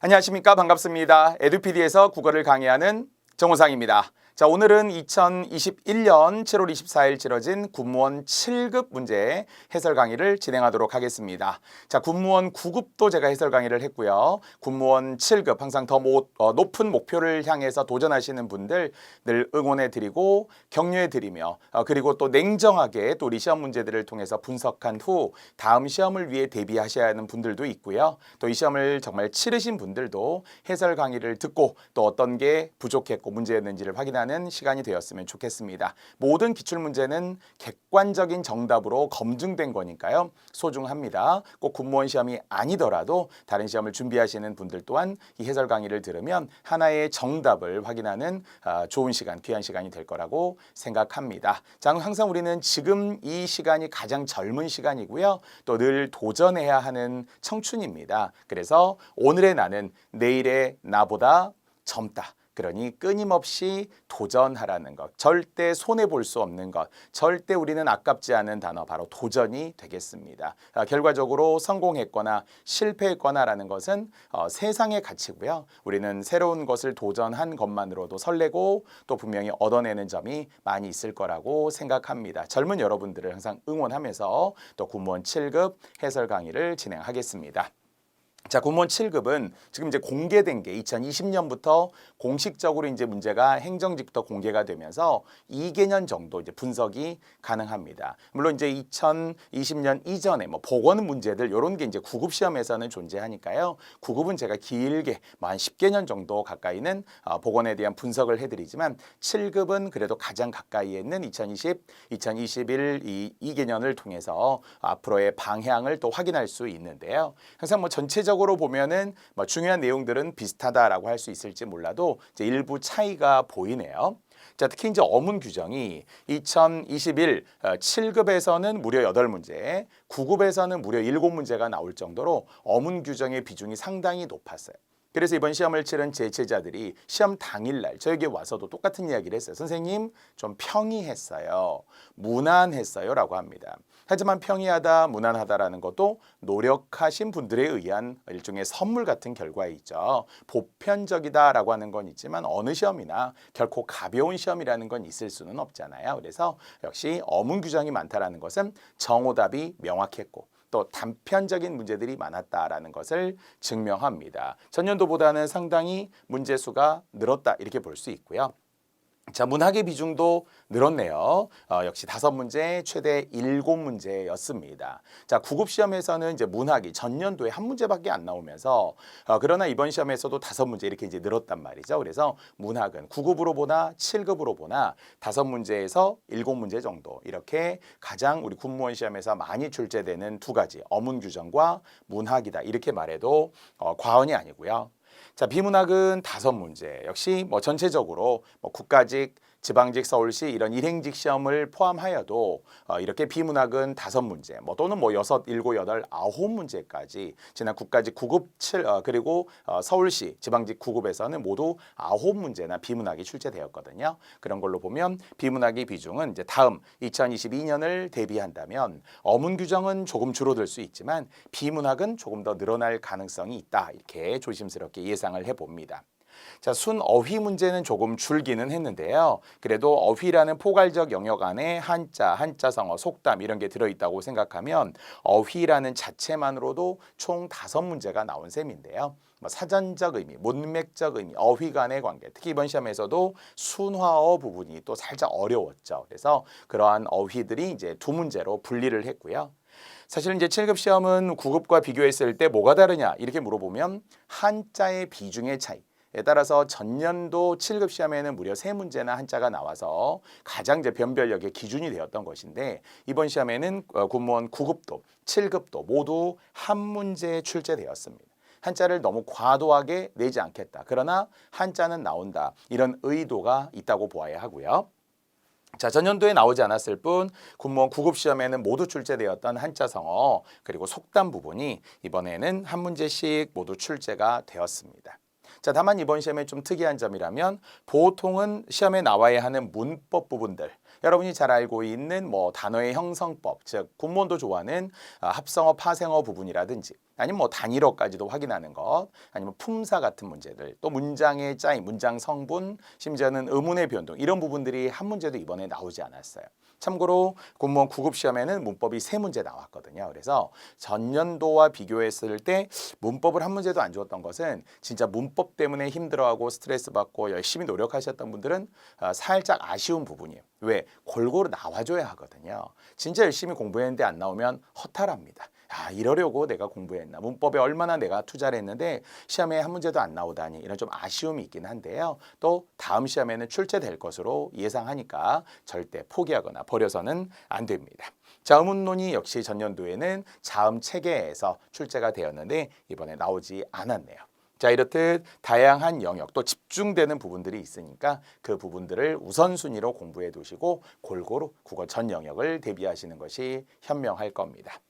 안녕하십니까 반갑습니다. 에듀피디에서 국어를 강의하는 정호상입니다. 자 오늘은 2021년 7월 24일 치러진 군무원 7급 문제 해설 강의를 진행하도록 하겠습니다. 자 군무원 9급도 제가 해설 강의를 했고요. 군무원 7급 항상 더 모- 어, 높은 목표를 향해서 도전하시는 분들 늘 응원해 드리고 격려해 드리며 어, 그리고 또 냉정하게 또 우리 시험 문제들을 통해서 분석한 후 다음 시험을 위해 대비하셔야 하는 분들도 있고요. 또 이 시험을 정말 치르신 분들도 해설 강의를 듣고 또 어떤 게 부족했고 문제였는지를 확인하는 시간이 되었으면 좋겠습니다. 모든 기출 문제는 객관적인 정답으로 검증된 거니까요. 소중합니다. 꼭 군무원 시험이 아니더라도 다른 시험을 준비하시는 분들 또한 이 해설 강의를 들으면 하나의 정답을 확인하는 아, 좋은 시간, 귀한 시간이 될 거라고 생각합니다. 자, 항상 우리는 지금 이 시간이 가장 젊은 시간이고요. 또 늘 도전해야 하는 청춘입니다. 그래서 오늘의 나는 내일의 나보다 젊다. 그러니 끊임없이 도전하라는 것, 절대 손해 볼 수 없는 것, 절대 우리는 아깝지 않은 단어 바로 도전이 되겠습니다. 아, 결과적으로 성공했거나 실패했거나라는 것은 어, 세상의 가치고요. 우리는 새로운 것을 도전한 것만으로도 설레고 또 분명히 얻어내는 점이 많이 있을 거라고 생각합니다. 젊은 여러분들을 항상 응원하면서 또 군무원 7급 해설 강의를 진행하겠습니다. 자, 공무원 7급은 지금 이제 공개된 게 2020년부터 공식적으로 이제 문제가 행정직부터 공개가 되면서 2개년 정도 이제 분석이 가능합니다. 물론 이제 2020년 이전에 뭐 보건 문제들 이런 게 이제 9급 시험에서는 존재하니까요. 9급은 제가 길게 뭐 한 10개년 정도 가까이는 어, 보건에 대한 분석을 해드리지만 7급은 그래도 가장 가까이에 있는 2020, 2021 이 2개년을 통해서 앞으로의 방향을 또 확인할 수 있는데요. 항상 뭐 전체적으로 보면은 뭐 중요한 내용들은 비슷하다라고 할 수 있을지 몰라도 이제 일부 차이가 보이네요. 자, 특히 이제 어문 규정이 2021 어, 7급에서는 무려 8문제, 9급에서는 무려 7문제가 나올 정도로 어문 규정의 비중이 상당히 높았어요. 그래서 이번 시험을 치른 제 제자들이 시험 당일날 저에게 와서도 똑같은 이야기를 했어요. 선생님 좀 평이했어요. 무난했어요. 라고 합니다. 하지만 평이하다, 무난하다라는 것도 노력하신 분들에 의한 일종의 선물 같은 결과이죠. 보편적이다라고 하는 건 있지만 어느 시험이나 결코 가벼운 시험이라는 건 있을 수는 없잖아요. 그래서 역시 어문 규정이 많다라는 것은 정오답이 명확했고 또 단편적인 문제들이 많았다라는 것을 증명합니다. 전년도보다는 상당히 문제 수가 늘었다 이렇게 볼 수 있고요. 자, 문학의 비중도 늘었네요. 어, 역시 다섯 문제, 최대 일곱 문제였습니다. 자, 구급 시험에서는 이제 문학이 전년도에 한 문제밖에 안 나오면서 어, 그러나 이번 시험에서도 다섯 문제 이렇게 이제 늘었단 말이죠. 그래서 문학은 구급으로 보나 칠급으로 보나 다섯 문제에서 일곱 문제 정도 이렇게 가장 우리 군무원 시험에서 많이 출제되는 두 가지 어문 규정과 문학이다 이렇게 말해도 어, 과언이 아니고요. 자, 비문학은 다섯 문제. 역시 뭐 전체적으로 뭐 국가직, 지방직, 서울시 이런 일행직 시험을 포함하여도 어, 이렇게 비문학은 다섯 문제, 뭐 또는 뭐 여섯, 일곱, 여덟, 아홉 문제까지 지난 국가직 9급 7 어, 그리고 어, 서울시 지방직 9급에서는 모두 아홉 문제나 비문학이 출제되었거든요. 그런 걸로 보면 비문학의 비중은 이제 다음 2022년을 대비한다면 어문 규정은 조금 줄어들 수 있지만 비문학은 조금 더 늘어날 가능성이 있다. 이렇게 조심스럽게 예상을 해 봅니다. 자, 순 어휘 문제는 조금 줄기는 했는데요. 그래도 어휘라는 포괄적 영역 안에 한자, 한자성어, 속담 이런 게 들어있다고 생각하면 어휘라는 자체만으로도 총 다섯 문제가 나온 셈인데요. 뭐 사전적 의미, 문맥적 의미, 어휘 간의 관계, 특히 이번 시험에서도 순화어 부분이 또 살짝 어려웠죠. 그래서 그러한 어휘들이 이제 두 문제로 분리를 했고요. 사실 이제 7급 시험은 9급과 비교했을 때 뭐가 다르냐 이렇게 물어보면 한자의 비중의 차이. 에 따라서 전년도 7급 시험에는 무려 세 문제나 한자가 나와서 가장 이제 변별력의 기준이 되었던 것인데 이번 시험에는 어, 군무원 9급도 7급도 모두 한 문제에 출제되었습니다. 한자를 너무 과도하게 내지 않겠다. 그러나 한자는 나온다. 이런 의도가 있다고 보아야 하고요. 자, 전년도에 나오지 않았을 뿐 군무원 9급 시험에는 모두 출제되었던 한자 성어 그리고 속담 부분이 이번에는 한 문제씩 모두 출제가 되었습니다. 자, 다만 이번 시험에 좀 특이한 점이라면 보통은 시험에 나와야 하는 문법 부분들 여러분이 잘 알고 있는 뭐 단어의 형성법, 즉 군무원도 좋아하는 아, 합성어, 파생어 부분이라든지 아니면 뭐 단일어까지도 확인하는 것, 아니면 품사 같은 문제들, 또 문장의 짜임, 문장 성분, 심지어는 의문의 변동 이런 부분들이 한 문제도 이번에 나오지 않았어요. 참고로 공무원 9급 시험에는 문법이 세 문제 나왔거든요. 그래서 전년도와 비교했을 때 문법을 한 문제도 안 주었던 것은 진짜 문법 때문에 힘들어하고 스트레스 받고 열심히 노력하셨던 분들은 아, 살짝 아쉬운 부분이에요. 왜? 골고루 나와줘야 하거든요. 진짜 열심히 공부했는데 안 나오면 허탈합니다. 아, 이러려고 내가 공부했나. 문법에 얼마나 내가 투자를 했는데 시험에 한 문제도 안 나오다니 이런 좀 아쉬움이 있긴 한데요. 또 다음 시험에는 출제될 것으로 예상하니까 절대 포기하거나 버려서는 안 됩니다. 자음운론이 역시 전년도에는 자음 체계에서 출제가 되었는데 이번에 나오지 않았네요. 자 이렇듯 다양한 영역 또 집중되는 부분들이 있으니까 그 부분들을 우선순위로 공부해 두시고 골고루 국어 전 영역을 대비하시는 것이 현명할 겁니다.